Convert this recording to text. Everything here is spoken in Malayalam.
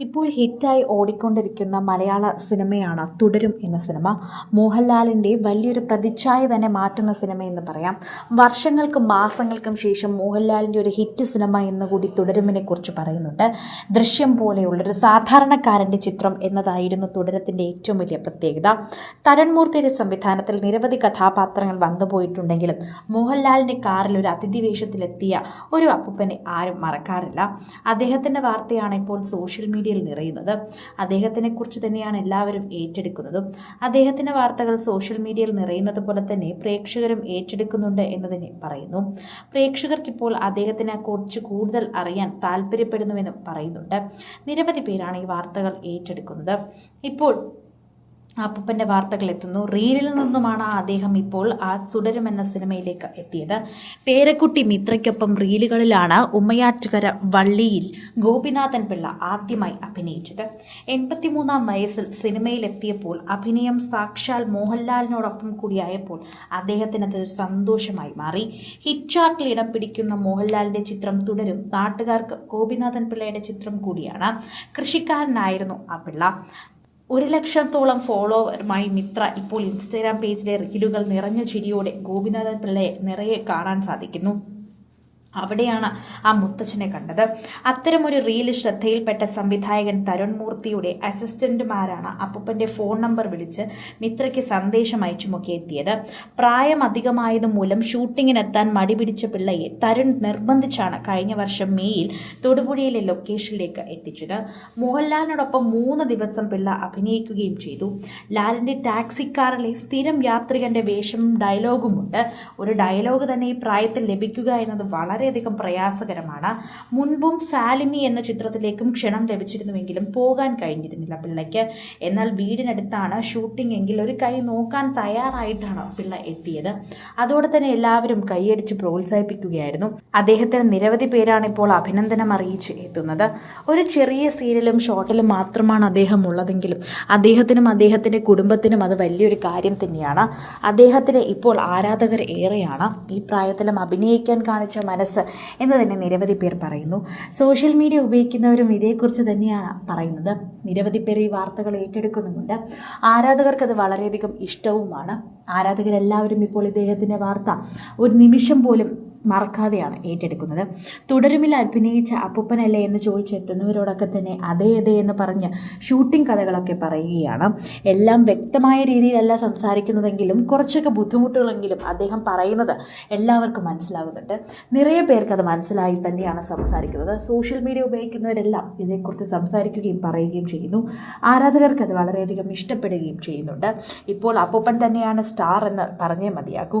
ഇപ്പോൾ ഹിറ്റായി ഓടിക്കൊണ്ടിരിക്കുന്ന മലയാള സിനിമയാണ് തുടരും എന്ന സിനിമ. മോഹൻലാലിന്റെ വലിയൊരു പ്രതിച്ഛായ തന്നെ മാറ്റുന്ന സിനിമ എന്ന് പറയാം. വർഷങ്ങൾക്കും മാസങ്ങൾക്കും ശേഷം മോഹൻലാലിന്റെ ഒരു ഹിറ്റ് സിനിമ എന്ന് കൂടി തുടരുമിനെ കുറിച്ച് പറയുന്നുണ്ട്. ദൃശ്യം പോലെയുള്ളൊരു സാധാരണക്കാരന്റെ ചിത്രം എന്നതായിരുന്നു തുടരത്തിന്റെ ഏറ്റവും വലിയ പ്രത്യേകത. തരൺമൂർത്തിയുടെ സംവിധാനത്തിൽ നിരവധി കഥാപാത്രങ്ങൾ വന്നുപോയിട്ടുണ്ടെങ്കിലും മോഹൻലാലിന്റെ കാറിൽ ഒരു അതിഥിവേഷത്തിലെത്തിയ ഒരു അപ്പൂപ്പനെ ആരും മറക്കാറില്ല. അദ്ദേഹത്തിന്റെ വാർത്തയാണ് ഇപ്പോൾ സോഷ്യൽ മീഡിയയിൽ നിറയുന്നത്. അദ്ദേഹത്തിനെ കുറിച്ച് തന്നെയാണ് എല്ലാവരും ഏറ്റെടുക്കുന്നതും. അദ്ദേഹത്തിന്റെ വാർത്തകൾ സോഷ്യൽ മീഡിയയിൽ നിറയുന്നത് പോലെ തന്നെ പ്രേക്ഷകരും ഏറ്റെടുക്കുന്നുണ്ട് എന്നതിനെ പറയുന്നു. പ്രേക്ഷകർക്കിപ്പോൾ അദ്ദേഹത്തിനെ കുറിച്ച് കൂടുതൽ അറിയാൻ താല്പര്യപ്പെടുന്നുവെന്നും പറയുന്നുണ്ട്. നിരവധി പേരാണ് ഈ വാർത്തകൾ ഏറ്റെടുക്കുന്നത്. ഇപ്പോൾ അപ്പൂപ്പന്റെ വാർത്തകൾ എത്തുന്നു. റീലിൽ നിന്നുമാണ് അദ്ദേഹം ഇപ്പോൾ ആ തുടരുമെന്ന സിനിമയിലേക്ക് എത്തിയത്. പേരക്കുട്ടി മിത്രയ്ക്കൊപ്പം റീലുകളിലാണ് ഉമ്മയാറ്റുകര വള്ളിയിൽ ഗോപിനാഥൻ പിള്ള ആദ്യമായി അഭിനയിച്ചത്. എൺപത്തിമൂന്നാം വയസ്സിൽ സിനിമയിലെത്തിയപ്പോൾ അഭിനയം സാക്ഷാൽ മോഹൻലാലിനോടൊപ്പം കൂടിയായപ്പോൾ അദ്ദേഹത്തിന് അത് സന്തോഷമായി മാറി. ഹിറ്റ് ചാർട്ടിൽ ഇടം പിടിക്കുന്ന മോഹൻലാലിന്റെ ചിത്രം തുടരും. നാട്ടുകാർക്ക് ഗോപിനാഥൻ പിള്ളയുടെ ചിത്രം കൂടിയാണ്. കൃഷിക്കാരനായിരുന്നു ആ പിള്ള. ഒരു ലക്ഷത്തോളം ഫോളോവറുമായി മിത്ര ഇപ്പോൾ ഇൻസ്റ്റാഗ്രാം പേജിലെ റീലുകൾ നിറഞ്ഞ ചിരിയോടെ ഗോപിനാഥൻ പിള്ളയെ നിറയെ കാണാൻ സാധിക്കുന്നു. അവിടെയാണ് ആ മുത്തച്ഛനെ കണ്ടത്. അത്തരമൊരു റീൽ ശ്രദ്ധയിൽപ്പെട്ട സംവിധായകൻ തരുൺ മൂർത്തിയുടെ അസിസ്റ്റന്റുമാരാണ് അപ്പൂപ്പന്റെ ഫോൺ നമ്പർ വിളിച്ച് മിത്രയ്ക്ക് സന്ദേശം അയച്ചുമൊക്കെ എത്തിയത്. പ്രായം അധികമായത് മൂലം ഷൂട്ടിങ്ങിനെത്താൻ മടി പിടിച്ച പിള്ളയെ തരുൺ നിർബന്ധിച്ചാണ് കഴിഞ്ഞ വർഷം മേയിൽ തൊടുപുഴയിലെ ലൊക്കേഷനിലേക്ക് എത്തിച്ചത്. മോഹൻലാലിനോടൊപ്പം മൂന്ന് ദിവസം പിള്ള അഭിനയിക്കുകയും ചെയ്തു. ലാലിന്റെ ടാക്സിക്കാറിലെ സ്ഥിരം യാത്രികന്റെ വേഷവും ഡയലോഗുമുണ്ട് ഒരു ഡയലോഗ് തന്നെ ഈ പ്രായത്തിൽ ലഭിക്കുക എന്നത് വളരെയധികം പ്രയാസകരമാണ്. മുൻപും ഫാലിമി എന്ന ചിത്രത്തിലേക്കും ക്ഷണം ലഭിച്ചിരുന്നുവെങ്കിലും പോകാൻ കഴിഞ്ഞിരുന്നില്ല പിള്ളയ്ക്ക്. എന്നാൽ വീടിനടുത്താണ് ഷൂട്ടിംഗ് എങ്കിൽ ഒരു കൈ നോക്കാൻ തയ്യാറായിട്ടാണ് പിള്ള എത്തിയത്. അതോടെ തന്നെ എല്ലാവരും കൈയടിച്ച് പ്രോത്സാഹിപ്പിക്കുകയായിരുന്നു. അദ്ദേഹത്തിന് നിരവധി പേരാണ് ഇപ്പോൾ അഭിനന്ദനം അറിയിച്ച് എത്തുന്നത്. ഒരു ചെറിയ സീരിയലും ഷോട്ടിലും മാത്രമാണ് അദ്ദേഹം ഉള്ളതെങ്കിലും അദ്ദേഹത്തിനും അദ്ദേഹത്തിന്റെ കുടുംബത്തിനും അത് വലിയൊരു കാര്യം തന്നെയാണ്. അദ്ദേഹത്തിന് ഇപ്പോൾ ആരാധകർ ഏറെയാണ്. ഈ പ്രായത്തിലും അഭിനയിക്കാൻ കാണിച്ച മനസ്സ് എന്ന് തന്നെ നിരവധി പേർ പറയുന്നു. സോഷ്യൽ മീഡിയ ഉപയോഗിക്കുന്നവരും ഇതേക്കുറിച്ച് തന്നെയാണ് പറയുന്നത്. നിരവധി പേർ ഈ വാർത്തകൾ ഏറ്റെടുക്കുന്നുമുണ്ട്. ആരാധകർക്കത് വളരെയധികം ഇഷ്ടവുമാണ്. ആരാധകരെല്ലാവരും ഇപ്പോൾ ഇദ്ദേഹത്തിന്റെ വാർത്ത ഒരു നിമിഷം പോലും മറക്കാതെയാണ് ഏറ്റെടുക്കുന്നത്. തുടരുമിൽ അഭിനയിച്ച അപ്പൂപ്പനല്ലേ എന്ന് ചോദിച്ചെത്തുന്നവരോടൊക്കെ തന്നെ അതേ അതേ എന്ന് പറഞ്ഞ് ഷൂട്ടിംഗ് കഥകളൊക്കെ പറയുകയാണ്. എല്ലാം വ്യക്തമായ രീതിയിലല്ല സംസാരിക്കുന്നതെങ്കിലും കുറച്ചൊക്കെ ബുദ്ധിമുട്ടുകളെങ്കിലും അദ്ദേഹം പറയുന്നത് എല്ലാവർക്കും മനസ്സിലാകുന്നുണ്ട് നിറയെ പേർക്ക് അത് മനസ്സിലായി തന്നെയാണ് സംസാരിക്കുന്നത്. സോഷ്യൽ മീഡിയ ഉപയോഗിക്കുന്നവരെല്ലാം ഇതിനെക്കുറിച്ച് സംസാരിക്കുകയും പറയുകയും ചെയ്യുന്നു. ആരാധകർക്ക് അത് വളരെയധികം ഇഷ്ടപ്പെടുകയും ചെയ്യുന്നുണ്ട്. ഇപ്പോൾ അപ്പൂപ്പൻ തന്നെയാണ് സ്റ്റാർ എന്ന് പറഞ്ഞേ മതിയാകൂ.